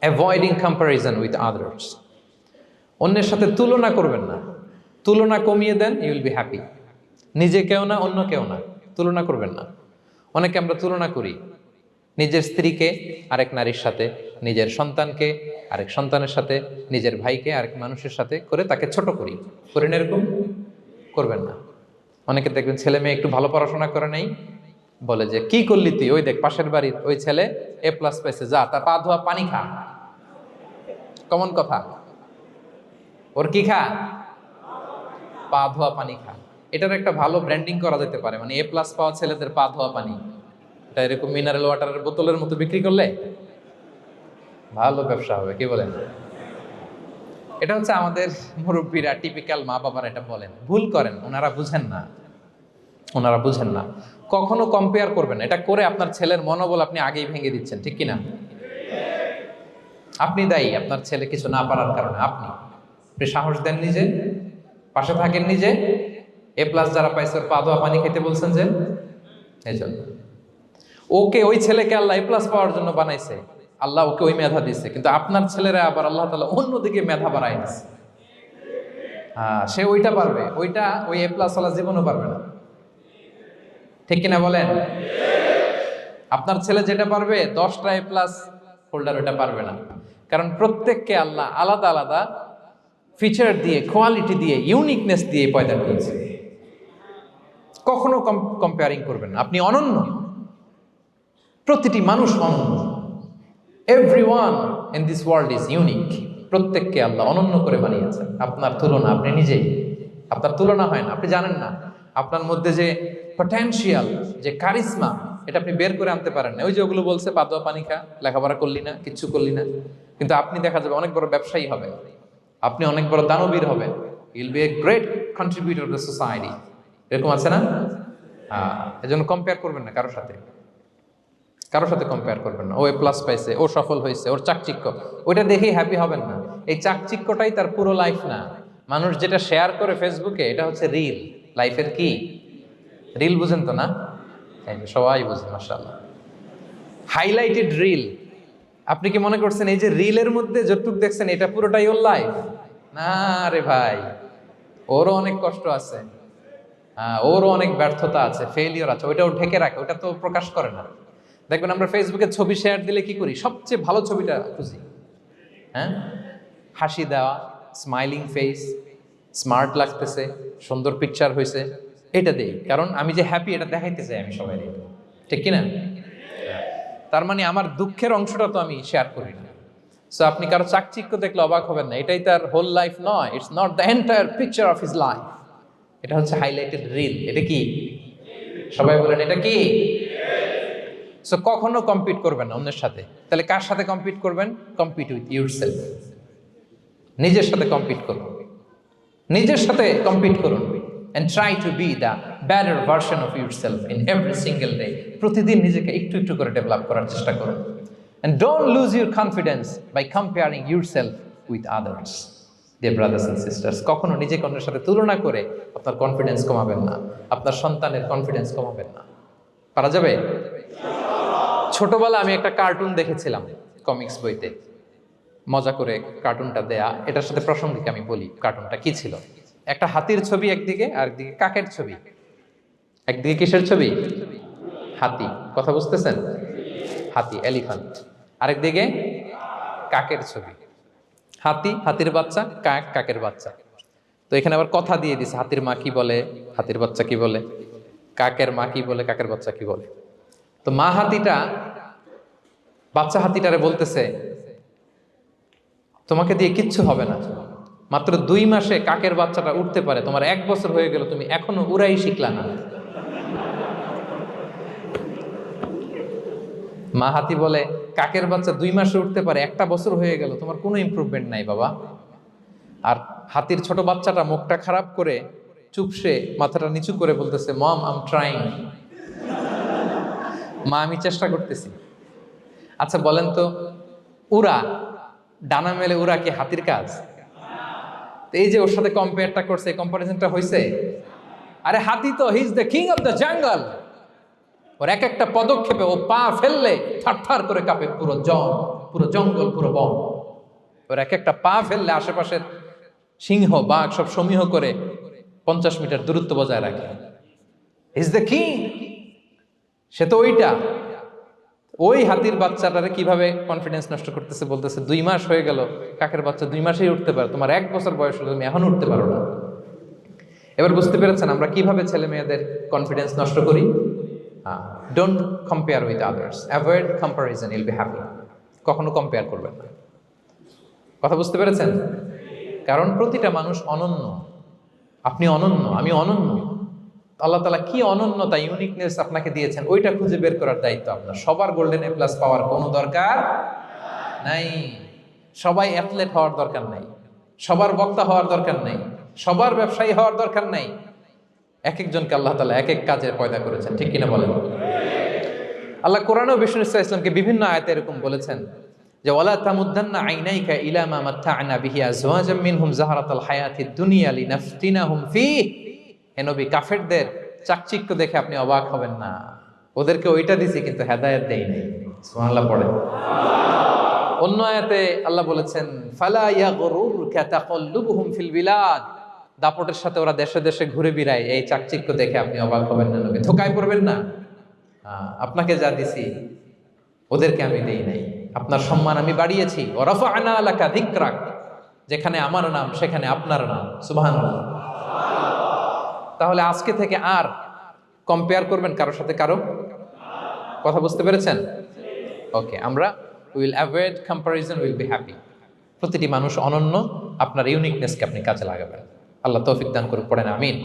Avoiding comparison with others অন্যের সাথে তুলনা করবেন না। তুলনা কমিয়ে দেন ইউ উইল বি হ্যাপি নিজে কেউ না, অন্য কেউ না। তুলনা করবেন না। অনেকে আমরা তুলনা করি। নিজের স্ত্রীকে, আরেক নারীর সাথে, নিজের সন্তানকে, আরেক সন্তানের সাথে, নিজের ভাইকে, আরেক মানুষের সাথে করে তাকে ছোট করি। করি না এরকম? করবেন না। অনেকে দেখবেন ছেলে মেয়ে একটু ভালো পড়াশোনা করে নেই। বলে যে, কি করলি তুই? ওই দেখ, পাশের বাড়ির ওই ছেলে এ প্লাস পাইছে যা তার পা ধোয়া, পানি খা। কমন কথা। ওর কি খা? পা ধোয়া, পানি খা। এটার একটা ভালো ব্র্যান্ডিং করা যেতে পারে মানে এ প্লাস পাওয়া ছেলেদের পা ধোয়া, পানি। এটা এরকম মিনারেল ওয়াটারের বোতলের মতো বিক্রি করলে? ভালো ব্যবসা হবে, কি বলেন? এটা হচ্ছে আমাদের মুরব্বীরা টিপিক্যাল মা বাবারা এটা বলেন। ভুল করেন, ওনারা বুঝেন না। ওনারা বুঝেন না। কখনো কম্পেয়ার করবেন। এটা করে আপনার ছেলের মনোবল আপনি আগেই ভেঙে দিচ্ছেন, ঠিক কিনা? আপনি দায়ী, আপনার ছেলে কিছু না পারার কারণে। আপনি আপনি সাহস দেন নিজে, পাশে থাকেন নিজে। এ প্লাস যারা পাইছে, পা ধোয়া পানি খেতে বলছেন যে এই জন্য ওকে, ওই ছেলেকে আল্লাহ এ প্লাস পাওয়ার জন্য বানাইছে। আল্লাহ ওকে ওই মেধা দিচ্ছে কিন্তু আপনার ছেলেরা আবার আল্লাহ তালা অন্যদিকে মেধা বাড়াই দিচ্ছে হ্যাঁ সে ওইটা পারবে। ওইটা ওই এ প্লাস ওয়ালা জীবনও পারবে না। ঠিক কিনা বলেন? আপনার ছেলে যেটা পারবে, দশটা এ প্লাস হোল্ডার ওটা পারবে না। কারণ প্রত্যেককে আল্লাহ আলাদা আলাদা ফিচার দিয়ে কোয়ালিটি দিয়ে ইউনিকনেস দিয়ে পয়দা করেছে। কখনো কম্পেয়ারিং করবেন আপনি অনন্য। প্রতিটি মানুষ অনন্য। Every one in this world is unique প্রত্যেককে আল্লাহ অনন্য করে বানিয়েছেন। আপনার তুলনা আপনি নিজেই। আপনার তুলনা হয় না। আপনি জানেন না। আপনার মধ্যে যে পটেনশিয়াল যে কারিশমা এটা আপনি বের করে আনতে পারেন না। ওই যে ওগুলো বলছে পাদুয়া পানি খা, লেখাপড়া করলি না, কিচ্ছু করলি না। কিন্তু আপনি দেখা যাবে অনেক বড় ব্যবসায়ী হবে আপনি অনেক বড় দানবীর হবেন। I'll be a great contributor the society এরকম আছে না? হ্যাঁ এজন্য কম্পেয়ার করবেন না কারোর সাথে। কারোর সাথে কম্পেয়ার করবেন না। ও এ প্লাস পাইছে, ও সফল হয়েছে ওর চাকচিক্য। ওইটা দেখেই হ্যাপি হবেন না। এই চাকচিক্যটাই তার পুরো লাইফ না। মানুষ যেটা শেয়ার করে ফেসবুকে এটা হচ্ছে রিল লাইফের কি? রিল বুঝেন তো না? সবাই বুঝেন মাসাল্লাহ হাইলাইটেড রিল আপনি কি মনে করছেন এই যে রিলের মধ্যে যতটুক দেখছেন এটা পুরোটাই ওর লাইফ না রে ভাই ওরও অনেক কষ্ট আছে। হ্যাঁ, ওরও অনেক ব্যর্থতা আছে ফেলিওর আছে ওইটাও ঢেকে রাখে ওটা তো প্রকাশ করে না। দেখবেন আমরা ফেসবুকে ছবি শেয়ার দিলে কি করি? সবচেয়ে ভালো ছবিটা খুঁজি। হ্যাঁ? হাসি দেওয়া স্মাইলিং ফেস স্মার্ট লাগতেছে সুন্দর পিকচার হয়েছে এটা দেই, কারণ আমি যে হ্যাপি এটা দেখাইতে চাই আমি সবাই ঠিক কিনা? তার মানে আমার দুঃখের অংশটা তো আমি শেয়ার করি না। সো আপনি কারও চাকচিক্য দেখলে অবাক হবেন না, এটাই তার হোল লাইফ নয় it's not the entire picture of his life এটা হচ্ছে হাইলাইটেড রিল এটা কি? সবাই বলেন, এটা কি? সো কখনো কম্পিট করবেন অন্যের সাথে। তাহলে কার সাথে কম্পিট করবেন? কম্পিট উইথ ইউর সেলফ নিজের সাথে কম্পিট করুন। নিজের সাথে কম্পিট করুন। Try to be the better version of yourself in every single day প্রতিদিন নিজেকে একটু একটু করে ডেভেলপ করার চেষ্টা করুন. Don't lose your confidence by comparing yourself with others dear brothers and sisters কখনো নিজেকে অন্যের সাথে তুলনা করে আপনার কনফিডেন্স কমাবেন না। আপনার সন্তানের কনফিডেন্স কমাবেন না। পারা যাবে? ছোটবেলা আমি একটা কার্টুন দেখেছিলাম কমিক্স বইতে। মজা করে কার্টুনটা দেয়া, এটার সাথে প্রসঙ্গিক আমি বলি কার্টুনটা কি ছিল? একটা হাতির ছবি একদিকে, আর একদিকে কাকের ছবি। একদিকে কিসের ছবি? হাতি। কথা বুঝতেছেন? হাতি, এলিফ্যান্ট। আরেকদিকে কাকের ছবি। হাতি, হাতির বাচ্চা, কাক, কাকের বাচ্চা। তো এখানে আবার কথা দিয়ে দিছে, হাতির মা কি বলে, হাতির বাচ্চা কি বলে, কাকের মা কি বলে, কাকের বাচ্চা কি বলে। তো মা হাতিটা, বাচ্চা হাতিটারে বলতেছে, তোমাকে দিয়ে কিচ্ছু হবে না। মাত্র দুই মাসে কাকের বাচ্চাটা উঠতে পারে, তোমার এক বছর হয়ে গেল, তুমি এখনও উড়াই শিখলা না। মা হাতি বলে, কাকের বাচ্চা দুই মাসে উঠতে পারে, একটা বছর হয়ে গেল, তোমার কোনো ইমপ্রুভমেন্ট নাই বাবা। আর হাতির ছোট বাচ্চাটা মুখটা খারাপ করে চুপসে মাথাটা নিচু করে বলতেছে মম আম ট্রাইং মা, আমি চেষ্টা করতেছি। আচ্ছা বলেন তো, উড়া, ডানা মেলে উড়া কি হাতির কাজ? তো এই যে ওর সাথে কম্পেয়ারটা করছে কম্পারিজনটা হয়েছে আরে হাতি তো he is the king of the jungle ওর এক একটা পদক্ষেপে ও পা ফেললে থার থার করে কাঁপে পুরো জন পুরো জঙ্গল, পুরো বন। ওর এক একটা পা ফেললে আশেপাশের সিংহ, বাঘ সব সমীহ করে পঞ্চাশ মিটার দূরত্ব বজায় রাখে। ইজ দ্য কিং সে তো ওইটা। ওই হাতির বাচ্চাটারে কীভাবে কনফিডেন্স নষ্ট করতেছে বলতেছে, দুই মাস হয়ে গেল, কাকের বাচ্চা দুই মাসেই উঠতে পারো, তোমার এক বছর বয়স হলো, তুমি এখন উঠতে পারো না। এবার বুঝতে পেরেছেন আমরা কীভাবে ছেলে মেয়েদের কনফিডেন্স নষ্ট করি? Don't compare with others avoid comparison I'll be happy কখনো কম্পেয়ার করবেন না। কথা বুঝতে পেরেছেন? কারণ প্রতিটা মানুষ অনন্য। আপনি অনন্য, আমি অনন্য। আল্লাহ তালা কি অনন্যতা ইউনিকনেস আপনাকে দিয়েছেন, ওইটা খুঁজে বের করার দায়িত্ব আপনার সবার গোল্ডেন এ প্লাস পাওয়ার কোনো দরকার নাই। সবাই অ্যাথলেট হওয়ার দরকার নাই। সবার বক্তা হওয়ার দরকার নাই। সবার ব্যবসায়ী হওয়ার দরকার নাই। এক একজনকে আল্লাহ তালা এক এক কাজের পয়দা করেছেন, ঠিক কিনা বলেন? আল্লাহ কোরআন ও বিষ্ণু ইসলাম ইসলামকে বিভিন্ন আয়তে এরকম বলেছেন যে, ওয়ালা তামুদ্দান্না আইনাইকা ইলা মা মাত্তা'না বিহি আজওয়াজাম মিনহুম জাহারাতাল হায়াতিদ দুনিয়া লিনাফতিনাহুম ফি হে নবী, কাফেরদের চাকচিক্য দেখে আপনি অবাক হবেন না। ওদেরকে ওইটা দিছি, কিন্তু হেদায়েত দেই নাই। পড়ে অন্য আয়াতে আল্লাহ বলেছেন, ফালা ইয়াগরুরকা তাকাল্লুবুহুম ফিল বিলাদ। দাপটের সাথে ওরা দেশে দেশে ঘুরে বেড়ায়, এই চাকচিক্য দেখে আপনি অবাক হবেন না নবী। ধোকায় পড়বেন না। আপনাকে যা দিছি, ওদেরকে আমি দেই নাই। আপনার সম্মান আমি বাড়িয়েছি। ও রফা আনা এলাকা ধিক্রাক যেখানে আমার নাম, সেখানে আপনার নাম। সুবাহান তাহলে আজকে থেকে আর কম্পেয়ার করবেন কারোর সাথে কারও? কথা বুঝতে পেরেছেন? ওকে আমরা will avoid comparison will be happy প্রতিটি মানুষ অনন্য, আপনার ইউনিকনেসকে আপনি কাজে লাগাবেন। আল্লাহ তৌফিক দান করে পড়েন, আমিন।